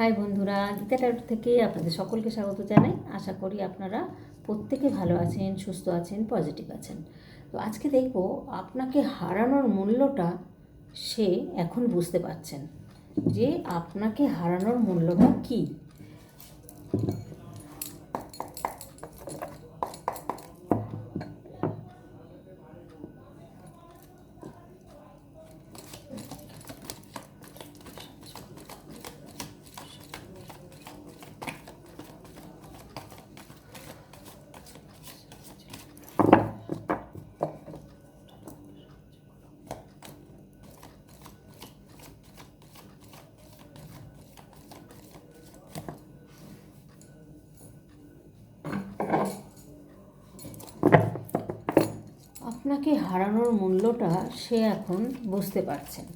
High বন্ধুরা, Gita tarot থেকে আপনাদের সকলকে স্বাগত জানাই। আশা করি আপনারা প্রত্যেকে ভালো আছেন, সুস্থ আছেন পজিটিভ আছেন। তো আজকে দেখব আপনাকে হারানোর মূল্যটা সে এখন বুঝতে পারছেন যে আপনাকে হারানোর মূল্যটা কী। আপনাকে হারানোর মূল্যটা সে এখন বুঝতে পারছেন।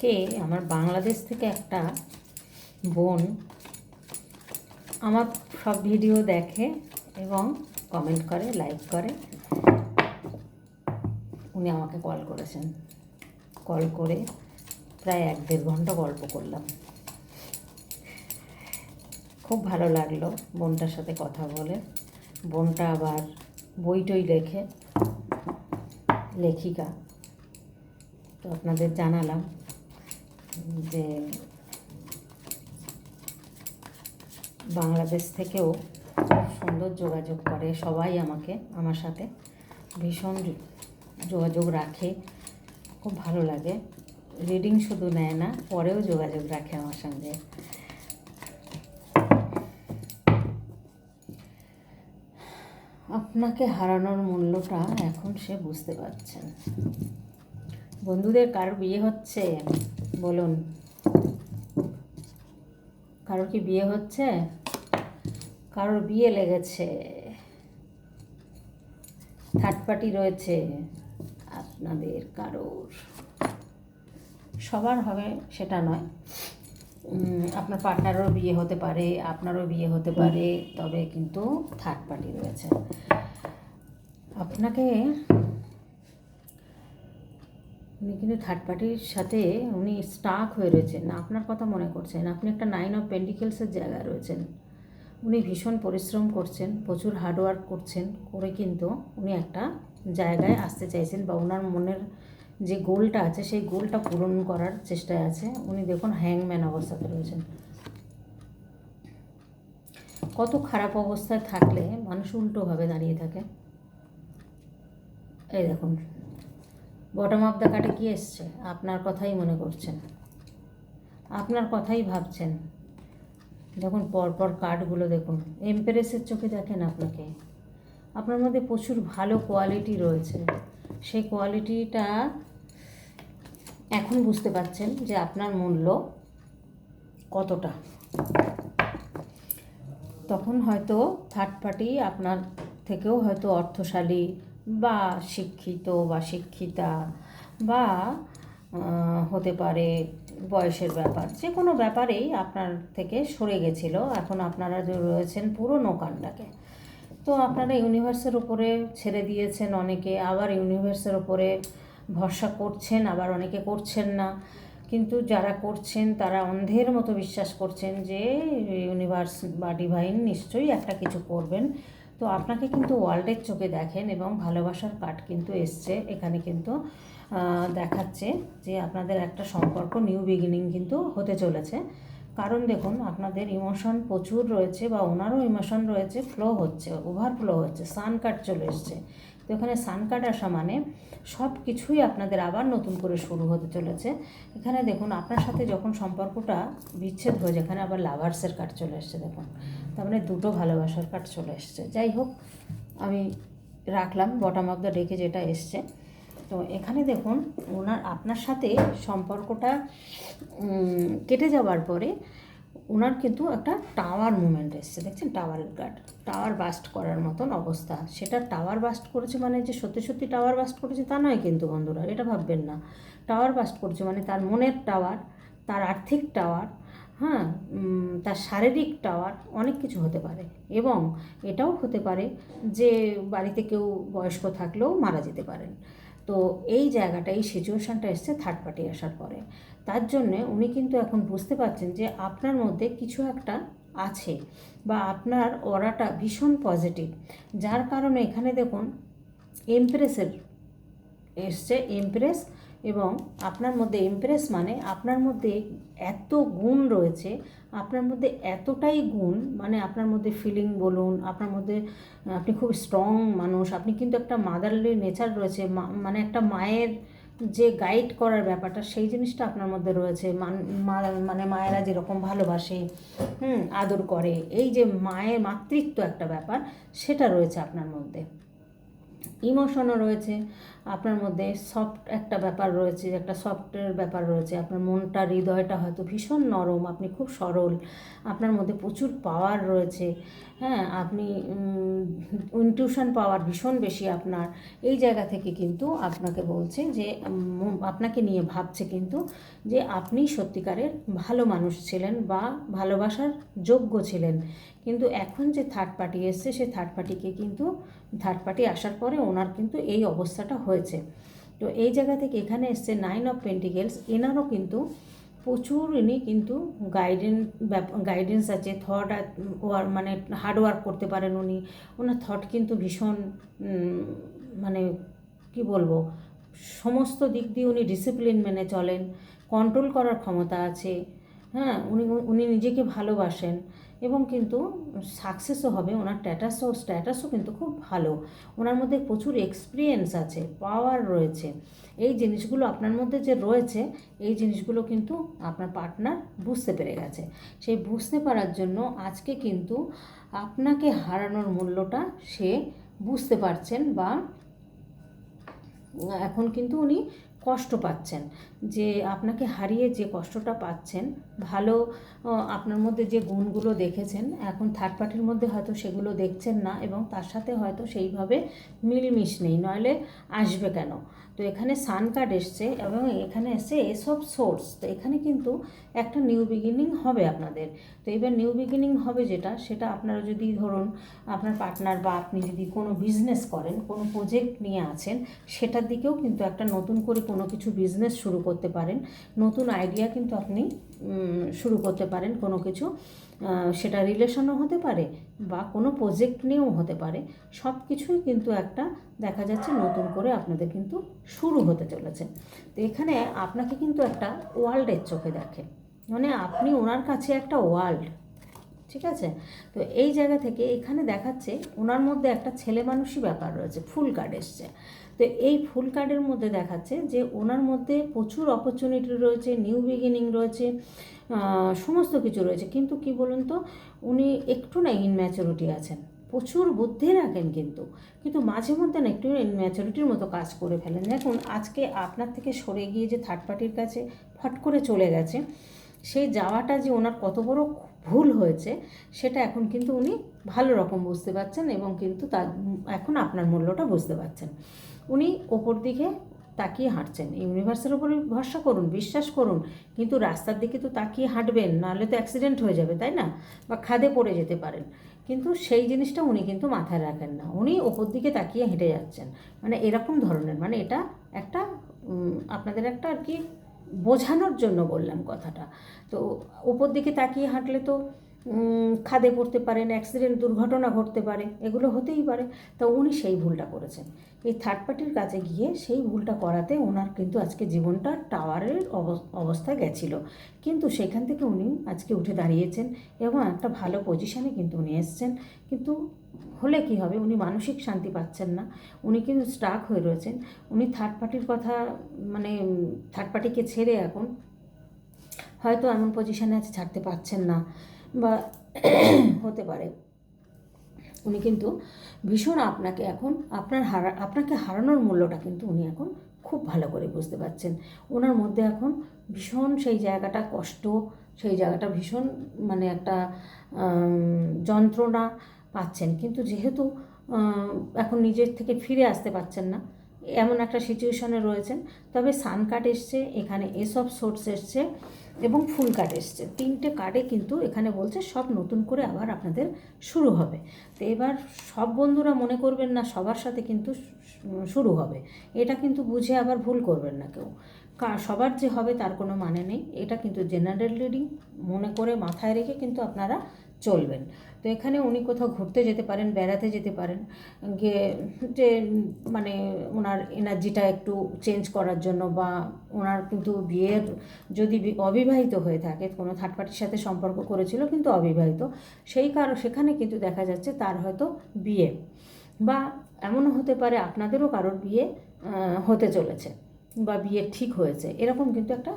আজকে আমার বাংলাদেশ থেকে একটা বোন আমার সব ভিডিও দেখে এবং কমেন্ট করে লাইক করে। উনি আমাকে কল করেছেন। কল করে প্রায় এক দেড় ঘণ্টা গল্প করলাম। খুব ভালো লাগল বোনটার সাথে কথা বলে। বোনটা আবার বই টই লেখে, লেখিকা। তো আপনাদের জানালাম। যে বাংলাদেশ থেকেও খুব সুন্দর যোগাযোগ করে সবাই আমাকে, আমার সাথে। ভীষণ যোগাযোগ রাখে, খুব ভালো লাগে। রিডিং শুধু নেয় না, পরেও যোগাযোগ রাখে আমার সঙ্গে। আপনাকে হারানোর মূল্যটা এখন সে বুঝতে পারছেন বন্ধুদের কারোর বিয়ে হচ্ছে? বলুন। কারোর কি বিয়ে হচ্ছে? কারোর বিয়ে লেগেছে? থার্ড পার্টি রয়েছে আপনাদের কারোর। সবার হবে সেটা নয়। আপনার পার্টনারও বিয়ে হতে পারে, আপনারও বিয়ে হতে পারে, তবে কিন্তু থার্ড পার্টি রয়েছে। আপনাকে উনি কিন্তু থার্ড পার্টির সাথে উনি স্টাক হয়ে রয়েছেন। আপনার কথা মনে করছেন আপনি একটা নাইন অফ পেন্ডিকেলসের জায়গায় রয়েছেন। উনি ভীষণ পরিশ্রম করছেন, প্রচুর হার্ডওয়ার্ক করছেন করে কিন্তু উনি একটা জায়গায় আসতে চাইছেন বা ওনার মনের যে গোলটা আছে, সেই গোলটা পূরণ করার চেষ্টায় আছে। উনি দেখুন হ্যাংম্যান অবস্থাতে রয়েছেন। কত খারাপ অবস্থায় থাকলে মানুষ উল্টোভাবে দাঁড়িয়ে থাকে। এই দেখুন বটম অফ দ্য কাটে কী এসছে। আপনার কথাই মনে করছেন। আপনার কথাই ভাবছেন। দেখুন, পরপর কার্ডগুলো দেখুন। এমপ্রেসের চোখে দেখেন আপনাকে। আপনার মধ্যে প্রচুর ভালো কোয়ালিটি রয়েছে। সেই কোয়ালিটিটা এখন বুঝতে পারছেন যে আপনার মূল্য কতটা। তখন হয়তো থার্ড পার্টি আপনার থেকেও হয়তো অর্থশালী বা শিক্ষিত বা শিক্ষিতা বা হতে পারে বয়সের ব্যাপার। যে কোনো ব্যাপারেই আপনার থেকে সরে গেছিল। এখন আপনারা যে রয়েছেন পুরো কান্ডাকে তো আপনারা ইউনিভার্সের উপরে ছেড়ে দিয়েছেন অনেকে, আবার ইউনিভার্সের উপরে ভরসা করছেন, আবার অনেকে করছেন না। কিন্তু যারা করছেন, তারা অন্ধের মতো বিশ্বাস করছেন যে ইউনিভার্স বা ডিভাইন নিশ্চয়ই একটা কিছু করবেন। তো আপনাকে কিন্তু ওয়ার্ল্ডের চোখে দেখেন এবং ভালোবাসার কার্ড কিন্তু এসছে। এখানে কিন্তু দেখাচ্ছে যে আপনাদের একটা সম্পর্ক নিউ বিগিনিং কিন্তু হতে চলেছে। কারণ দেখুন, আপনাদের ইমোশন প্রচুর রয়েছে বা ওনারও ইমোশন রয়েছে, ফ্লো হচ্ছে ওভার ফ্লো হচ্ছে, সান কার্ড চলে এসছে। তো এখানে সান কার্ড আসা মানে সব কিছুই আপনাদের আবার নতুন করে শুরু হতে চলেছে। এখানে দেখুন, আপনার সাথে যখন সম্পর্কটা বিচ্ছেদ হয়ে যেখানে আবার লাভার্সের কার্ড চলে এসছে, দেখুন। তার মানে দুটো ভালোবাসার কার্ড চলে এসছে। যাই হোক, আমি রাখলাম বটম অফ দ্য ডেকে যেটা এসছে। তো এখানে দেখুন, ওনার, আপনার সাথে সম্পর্কটা কেটে যাওয়ার পরে ওনার কিন্তু একটা টাওয়ার মুভমেন্ট এসছে। দেখছেন টাওয়ারের গার্ড টাওয়ার বাস্ট করার মতন অবস্থা। সেটা টাওয়ার বাস্ট করেছে মানে যে সত্যি সত্যি টাওয়ার বাস্ট করেছে তা নয় কিন্তু বন্ধুরা, এটা ভাববেন না। টাওয়ার বাস্ট করেছে মানে তার মনের টাওয়ার তার আর্থিক টাওয়ার হ্যাঁ তার শারীরিক টাওয়ার অনেক কিছু হতে পারে এবং এটাও হতে পারে যে বাড়িতে কেউ বয়স্ক থাকলেও মারা যেতে পারেন। তো এই জায়গাটা এই সিচুয়েশানটা এসছে থার্ড পার্টি আসার পরে। তার জন্যে উনি কিন্তু এখন বুঝতে পারছেন যে আপনার মধ্যে কিছু একটা আছে বা আপনার অরাটা ভীষণ পজিটিভ যার কারণে এখানে দেখুন এমপ্রেসের এসছে এমপ্রেস এবং আপনার মধ্যে এমপ্রেস মানে আপনার মধ্যে এত গুণ রয়েছে, আপনার মধ্যে এতটাই গুণ মানে আপনার মধ্যে ফিলিং বলুন, আপনার মধ্যে আপনি খুব স্ট্রং মানুষ, আপনি কিন্তু একটা মাদারলি নেচার রয়েছে মানে একটা মায়ের যে গাইড করার ব্যাপারটা, সেই জিনিসটা আপনার মধ্যে রয়েছে মানে মায়েরা যেরকম ভালোবাসে, হুম, আদর করে, এই যে মায়ের মাতৃত্ব একটা ব্যাপার, সেটা রয়েছে আপনার মধ্যে। ইমোশনও রয়েছে আপনার মধ্যে সফট একটা ব্যাপার রয়েছে, একটা সফটের ব্যাপার রয়েছে। আপনার মনটা, হৃদয়টা হয়তো ভীষণ নরম, আপনি খুব সরল, আপনার মধ্যে প্রচুর পাওয়ার রয়েছে। হ্যাঁ আপনি ইনটিউশন পাওয়ার ভীষণ বেশি আপনার। এই জায়গা থেকে কিন্তু আপনাকে বলছে যে আপনাকে নিয়ে ভাবছে কিন্তু যে, আপনি সত্যিকারের ভালো মানুষ ছিলেন বা ভালোবাসার যোগ্য ছিলেন। কিন্তু এখন যে থার্ড পার্টি এসছে, সে থার্ড পার্টিকে কিন্তু থার্ড পার্টি আসার পরে ওনার কিন্তু এই অবস্থাটা হয়েছে তো এই জায়গা থেকে এখানে এসছে নাইন অফ পেন্টিকেলস এনারও কিন্তু প্রচুর ইনি কিন্তু গাইডেন্স গাইডেন্স আছে থট ওয়ার মানে হার্ড ওয়ার্ক করতে পারেন উনি। ওনার থট কিন্তু ভীষণ মানে কি বলব, সমস্ত দিক দিয়ে উনি ডিসিপ্লিন মেনে চলেন কন্ট্রোল করার ক্ষমতা আছে। হ্যাঁ উনি উনি নিজেকে ভালোবাসেন। এবং কিন্তু সাকসেসও হবে, ওনার স্ট্যাটাসও স্ট্যাটাসও কিন্তু খুব ভালো। ওনার মধ্যে প্রচুর এক্সপিরিয়েন্স আছে পাওয়ার রয়েছে। এই জিনিসগুলো আপনার মধ্যে যে রয়েছে, এই জিনিসগুলো কিন্তু আপনার পার্টনার বুঝতে পেরে গেছে। সেই বুঝতে পারার জন্য আজকে কিন্তু আপনাকে হারানোর মূল্যটা সে বুঝতে পারছেন বা এখন কিন্তু উনি কষ্ট পাচ্ছেন, যে আপনাকে হারিয়ে যে কষ্টটা পাচ্ছেন, ভালো আপনার মধ্যে যে গুণগুলো দেখেছেন, এখন থার্ড পার্টির মধ্যে হয়তো সেগুলো দেখছেন না এবং তার সাথে হয়তো সেইভাবে মিলমিশ নেই, নইলে আসবে কেন? তো এখানে সান কার্ড এসছে এবং এখানে এসছে এসব সোর্স তো এখানে কিন্তু একটা নিউ বিগিনিং হবে আপনাদের। তো এবার নিউ বিগিনিং হবে যেটা, সেটা আপনারা যদি ধরুন আপনার পার্টনার বা আপনি যদি কোনো বিজনেস করেন, কোনো প্রজেক্ট নিয়ে আছেন, সেটার দিকেও কিন্তু একটা নতুন করে কোনো কিছু বিজনেস শুরু করতে পারেন। নতুন আইডিয়া কিন্তু আপনি শুরু করতে পারেন কোনো কিছু। সেটা রিলেশনও হতে পারে বা কোনো প্রজেক্ট নিয়েও হতে পারে। সব কিছুই কিন্তু একটা দেখা যাচ্ছে নতুন করে আপনাদের কিন্তু শুরু হতে চলেছে। তো এখানে আপনাকে কিন্তু একটা ওয়ার্ল্ডের চোখে দেখে। মানে আপনি ওনার কাছে একটা ওয়ার্ল্ড ঠিক আছে? তো এই জায়গা থেকে এখানে দেখাচ্ছে ওনার মধ্যে একটা ছেলে মানুষই ব্যাপার রয়েছে, ফুল কার্ড এসছে। তো এই ফুল কার্ডের মধ্যে দেখাচ্ছে যে ওনার মধ্যে প্রচুর অপরচুনিটি রয়েছে নিউ বিগিনিং রয়েছে সমস্ত কিছু রয়েছে। কিন্তু কি বলুন তো, উনি একটু না ইনম্যাচুরিটি আছেন। প্রচুর বুদ্ধি রাখেন কিন্তু। কিন্তু মাঝে মধ্যে না একটু ইনম্যাচুরিটির মতো কাজ করে ফেলেন। দেখুন, আজকে আপনার থেকে সরে গিয়ে যে থার্ড পার্টির কাছে ফট করে চলে গেছে, সেই যাওয়াটা যে ওনার কত বড় ভুল হয়েছে, সেটা এখন কিন্তু উনি ভালো রকম বুঝতে পারছেন এবং কিন্তু তার এখন আপনার মূল্যটা বুঝতে পারছেন। উনি ওপর দিকে তাকিয়ে হাঁটছেন। ইউনিভার্সের উপরে ভরসা করুন, বিশ্বাস করুন, কিন্তু রাস্তার দিকে তো তাকিয়ে হাঁটবেন, নাহলে তো অ্যাক্সিডেন্ট হয়ে যাবে, তাই না? বা খাদে পড়ে যেতে পারেন। কিন্তু সেই জিনিসটা উনি কিন্তু মাথায় রাখেন না। উনি ওপর দিকে তাকিয়ে হেঁটে যাচ্ছেন। মানে এরকম ধরনের মানে এটা একটা আপনাদের একটা আর কি বোঝানোর জন্য বললাম কথাটা। তো উপর দিকে তাকিয়ে হাঁটলে তো খাদে পড়তে পারেন অ্যাক্সিডেন্ট দুর্ঘটনা ঘটতে পারে, এগুলো হতেই পারে। তা উনি সেই ভুলটা করেছেন। এই থার্ড পার্টির কাছে গিয়ে সেই ভুলটা করাতে ওনার কিন্তু আজকে জীবনটা টাওয়ারের অব- অবস্থায় গেছিল। কিন্তু সেখান থেকে উনি আজকে উঠে দাঁড়িয়েছেন এবং একটা ভালো পজিশনে কিন্তু উনি এসছেন। কিন্তু হলে কি হবে? উনি মানসিক শান্তি পাচ্ছেন না। উনি কিন্তু স্টাক হয়ে রয়েছেন। উনি থার্ড পার্টির কথা মানে থার্ড পার্টিকে ছেড়ে এখন হয়তো এমন পজিশানে আছে ছাড়তে পারছেন না। বা হতে পারে। উনি কিন্তু ভীষণ আপনাকে এখন আপনার হারা, আপনাকে হারানোর মূল্যটা কিন্তু উনি এখন খুব ভালো করে বুঝতে পারছেন। ওনার মধ্যে এখন ভীষণ সেই জায়গাটা কষ্ট, সেই জায়গাটা ভীষণ মানে একটা যন্ত্রণা পাচ্ছেন। কিন্তু যেহেতু এখন নিজের থেকে ফিরে আসতে পারছেন না, এমন একটা সিচুয়েশনে রয়েছেন। তবে সান কার্ড এসছে, এখানে এসব সোর্স এসছে। এবং ফুল কার্ড এসছে। তিনটে কার্ডে কিন্তু এখানে বলছে সব নতুন করে আবার আপনাদের শুরু হবে। তো এবার সব বন্ধুরা মনে করবেন না, সবার সাথে কিন্তু শুরু হবে। এটা কিন্তু বুঝে আবার ভুল করবেন না কেউ। সবার যে হবে তার কোনো মানে নেই। এটা কিন্তু জেনারেল রিডিং মনে করে মাথায় রেখে কিন্তু আপনারা চলবেন। তো এখানে উনি কোথাও ঘুরতে যেতে পারেন, বেড়াতে যেতে পারেন, গিয়ে যে মানে ওনার এনার্জিটা একটু চেঞ্জ করার জন্য বা ওনার কিন্তু বিয়ের যদি অবিবাহিত হয়ে থাকে, কোনো থার্ড পার্টির সাথে সম্পর্ক করেছিল কিন্তু অবিবাহিত, সেই কারণ সেখানে কিন্তু দেখা যাচ্ছে তার হয়তো বিয়ে বা এমনও হতে পারে আপনাদেরও কারোর বিয়ে হতে চলেছে বা বিয়ে ঠিক হয়েছে। এরকম কিন্তু একটা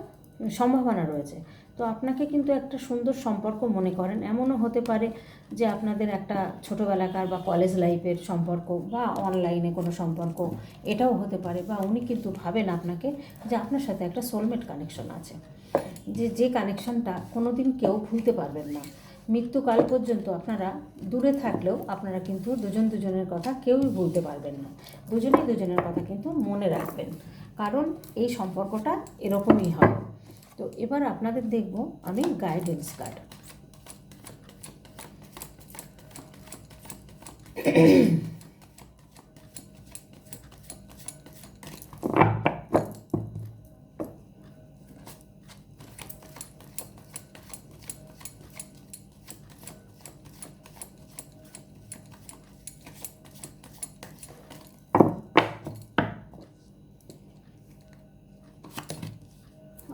সম্ভাবনা রয়েছে। তো আপনাকে কিন্তু একটা সুন্দর সম্পর্ক মনে করেন। এমনও হতে পারে যে আপনাদের একটা ছোটোবেলাকার বা কলেজ লাইফের সম্পর্ক বা অনলাইনে কোনো সম্পর্ক, এটাও হতে পারে বা উনি কিন্তু ভাবেন আপনাকে যে আপনার সাথে একটা সোলমেট কানেকশন আছে। যে যে কানেকশনটা কোনো দিন কেউ ভুলতে পারবেন না। মৃত্যুকাল পর্যন্ত আপনারা দূরে থাকলেও আপনারা কিন্তু দুজন দুজনের কথা কেউই ভুলতে পারবেন না। দুজনেই দুজনের কথা কিন্তু মনে রাখবেন। কারণ এই সম্পর্কটা এরকমই হয়। তো এবার আপনাদের দেখব আমি গাইডেন্স কার্ড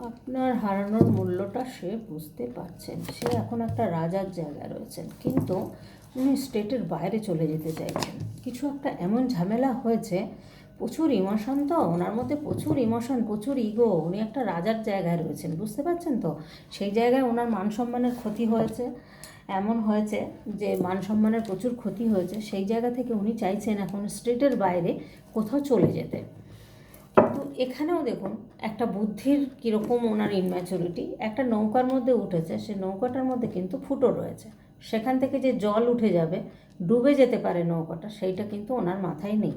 আপনার হারানোর মূল্যটা সে বুঝতে পারছেন। সে এখন একটা রাজার জায়গায় রয়েছেন। কিন্তু উনি স্টেটের বাইরে চলে যেতে চাইছেন। কিছু একটা এমন ঝামেলা হয়েছে, প্রচুর ইমোশন তো, ওনার মধ্যে প্রচুর ইমোশন, প্রচুর ইগো। উনি একটা রাজার জায়গায় রয়েছেন, বুঝতে পারছেন তো? সেই জায়গায় ওনার মান সম্মানের ক্ষতি হয়েছে, এমন হয়েছে যে মান সম্মানের প্রচুর ক্ষতি হয়েছে। সেই জায়গা থেকে উনি চাইছেন এখন স্টেটের বাইরে কোথাও চলে যেতে। এখানেও দেখুন, একটা বুদ্ধির কীরকম ওনার ইনম্যাচুরিটি একটা নৌকার মধ্যে উঠেছে, সে নৌকাটার মধ্যে কিন্তু ফুটো রয়েছে। সেখান থেকে যে জল উঠে যাবে, ডুবে যেতে পারে নৌকাটা, সেইটা কিন্তু ওনার মাথায় নেই।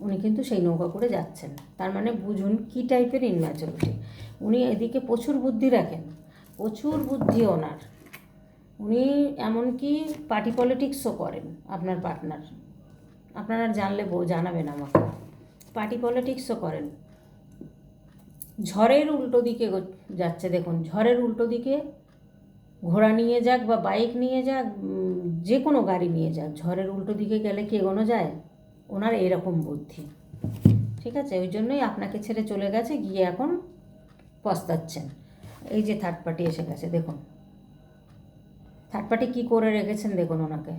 উনি কিন্তু সেই নৌকা করে যাচ্ছেন। তার মানে বুঝুন কী টাইপের ইনম্যাচুরিটি উনি এদিকে প্রচুর বুদ্ধি রাখেন, প্রচুর বুদ্ধি ওনার। উনি এমনকি পার্টি পলিটিক্সও করেন আপনার পার্টনার আপনারা জানলে জানাবেন আমাকে। পার্টি পলিটিক্সও করেন। ঝড়ের উল্টো দিকে যাচ্ছে দেখুন, ঝড়ের উল্টো দিকে ঘোড়া নিয়ে যাক বা বাইক নিয়ে যাক যে কোনো গাড়ি নিয়ে যাক, ঝড়ের উল্টো দিকে গেলে কি এগোনো যায়? ওনার এরকম বুদ্ধি। ঠিক আছে? ওই জন্যই আপনাকে ছেড়ে চলে গেছে, গিয়ে এখন পস্তাচ্ছেন। এই যে থার্ড পার্টি এসে গেছে, দেখুন। থার্ড পার্টি কী করে রেখেছেন দেখুন ওনাকে।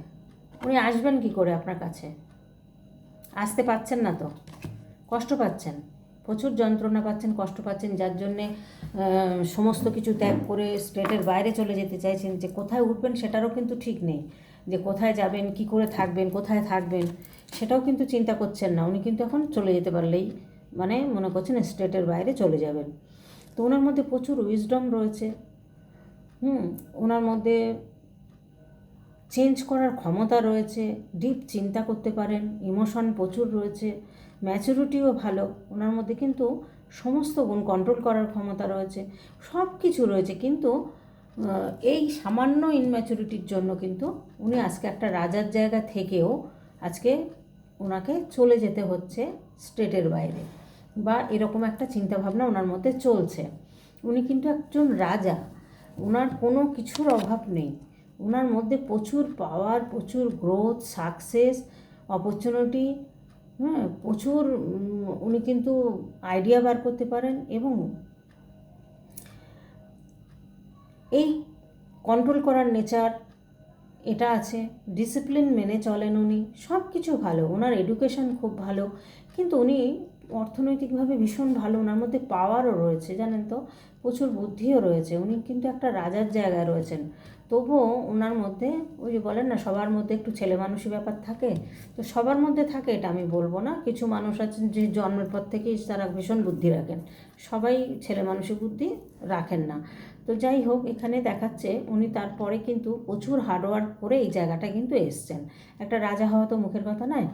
উনি আসবেন কি করে আপনার কাছে? আসতে পাচ্ছেন না তো? কষ্ট পাচ্ছেন? প্রচুর যন্ত্রণা পাচ্ছেন, কষ্ট পাচ্ছেন, যার জন্যে সমস্ত কিছু ত্যাগ করে স্টেটের বাইরে চলে যেতে চাইছেন যে কোথায় উঠবেন সেটারও কিন্তু ঠিক নেই। যে কোথায় যাবেন, কি করে থাকবেন, কোথায় থাকবেন, সেটাও কিন্তু চিন্তা করছেন না। উনি কিন্তু এখন চলে যেতে পারলেই মানে মনে করছেন স্টেটের বাইরে চলে যাবেন। তো ওনার মধ্যে প্রচুর উইজডম রয়েছে। হুম, ওনার মধ্যে চেঞ্জ করার ক্ষমতা রয়েছে ডিপ চিন্তা করতে পারেন ইমোশন প্রচুর রয়েছে। ম্যাচুরিটিও ভালো। ওনার মধ্যে কিন্তু সমস্ত গুণ কন্ট্রোল করার ক্ষমতা রয়েছে। সব কিছু রয়েছে কিন্তু এই সামান্য ইনম্যাচুরিটির জন্য কিন্তু উনি আজকে একটা রাজার জায়গা থেকেও আজকে ওনাকে চলে যেতে হচ্ছে স্টেটের বাইরে বা এরকম একটা চিন্তাভাবনা ওনার মধ্যে চলছে। উনি কিন্তু একজন রাজা। ওনার কোনো কিছুর অভাব নেই। ওনার মধ্যে প্রচুর পাওয়ার প্রচুর গ্রোথ সাকসেস অপরচুনিটি হ্যাঁ প্রচুর উনি কিন্তু আইডিয়া বার করতে পারেন এবং এই কন্ট্রোল করার নেচার এটা আছে ডিসিপ্লিন মেনে চলেন উনি সব কিছু ভালো, ওনার এডুকেশন খুব ভালো, কিন্তু উনি অর্থনৈতিকভাবে ভীষণ ভালো, ওনার মধ্যে পাওয়ারও রয়েছে, জানেন তো? প্রচুর বুদ্ধিও রয়েছে, উনি কিন্তু একটা রাজার জায়গায় রয়েছেন। তবুও ওনার মধ্যে, ওই যে বলেন না, সবার মধ্যে একটু ছেলে মানুষই ব্যাপার থাকে, তো সবার মধ্যে থাকে এটা আমি বলব না। কিছু মানুষ আছেন যে জন্মের পর থেকেই তারা ভীষণ বুদ্ধি রাখেন, সবাই ছেলে মানুষই বুদ্ধি রাখেন না। তো যাই হোক, এখানে দেখাচ্ছে উনি তারপরে কিন্তু প্রচুর হার্ডওয়ার্ক করে এই জায়গাটা কিন্তু এসছেন। একটা রাজা হওয়া তো মুখের কথা নয়,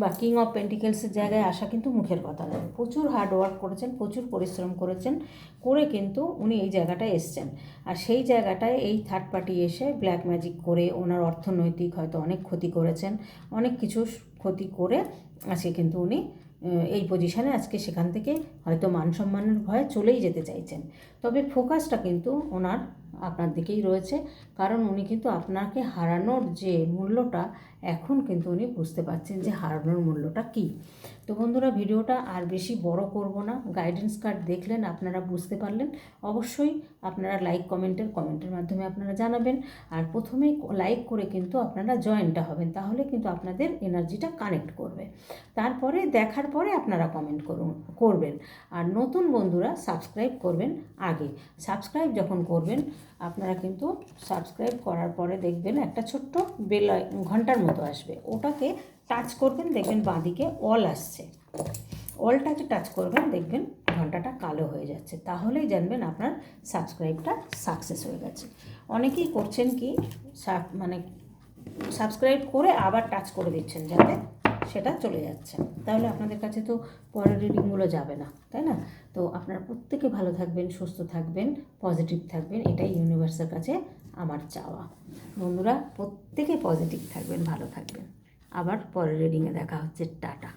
বা কিং অফ পেন্টিকেলসের জায়গায় আসা কিন্তু মুখের কথা নয়। প্রচুর হার্ডওয়ার্ক করেছেন, প্রচুর পরিশ্রম করেছেন, করে কিন্তু উনি এই জায়গাটায় এসছেন। আর সেই জায়গাটায় এই থার্ড পার্টি এসে ব্ল্যাক ম্যাজিক করে ওনার অর্থনৈতিক হয়তো অনেক ক্ষতি করেছেন, অনেক কিছু ক্ষতি করে আজকে কিন্তু উনি এই পজিশানে আজকে সেখান থেকে হয়তো মান সম্মানের ভয়ে চলেই যেতে চাইছেন। তবে ফোকাসটা কিন্তু ওনার আপনার দিকেই রয়েছে। কারণ উনি কিন্তু আপনাকে হারানোর যে মূল্যটা, এখন কিন্তু উনি বুঝতে পারছেন যে হারানোর মূল্যটা কী। তো বন্ধুরা, ভিডিওটা আর বেশি বড় করব না। গাইডেন্স কার্ড দেখলেন, আপনারা বুঝতে পারলেন। অবশ্যই আপনারা লাইক কমেন্টের কমেন্টের মাধ্যমে আপনারা জানাবেন। আর প্রথমেই লাইক করে কিন্তু আপনারা জয়েনটা হবেন। তাহলে কিন্তু আপনাদের এনার্জিটা কানেক্ট করবে। তারপরে দেখার পরে আপনারা কমেন্ট করুন, করবেন। আর নতুন বন্ধুরা সাবস্ক্রাইব করবেন আগে। সাবস্ক্রাইব যখন করবেন আপনারা কিন্তু সাবস্ক্রাইব করার পরে দেখবেন একটা ছোট্ট বেল ঘণ্টার মতো আসবে। ওটাকে টাচ করবেন, দেখবেন বাঁদিকে অল আসছে। অলটাকে টাচ করবেন, দেখবেন ঘন্টাটা কালো হয়ে যাচ্ছে। তাহলেই জানবেন আপনার সাবস্ক্রাইবটা সাকসেস হয়ে গেছে। অনেকেই করছেন কি মানে সাবস্ক্রাইব করে আবার টাচ করে দিচ্ছেন যাতে সেটা চলে যাচ্ছে। তাহলে আপনাদের কাছে তো পরের রিডিংগুলো যাবে না, তাই না? তো আপনারা প্রত্যেকে ভালো থাকবেন, সুস্থ থাকবেন পজিটিভ থাকবেন, এটাই ইউনিভার্সের কাছে আমার চাওয়া। বন্ধুরা, প্রত্যেকে পজিটিভ থাকবেন, ভালো থাকবেন। আবার পরের রিডিংয়ে দেখা হচ্ছে। টাটা।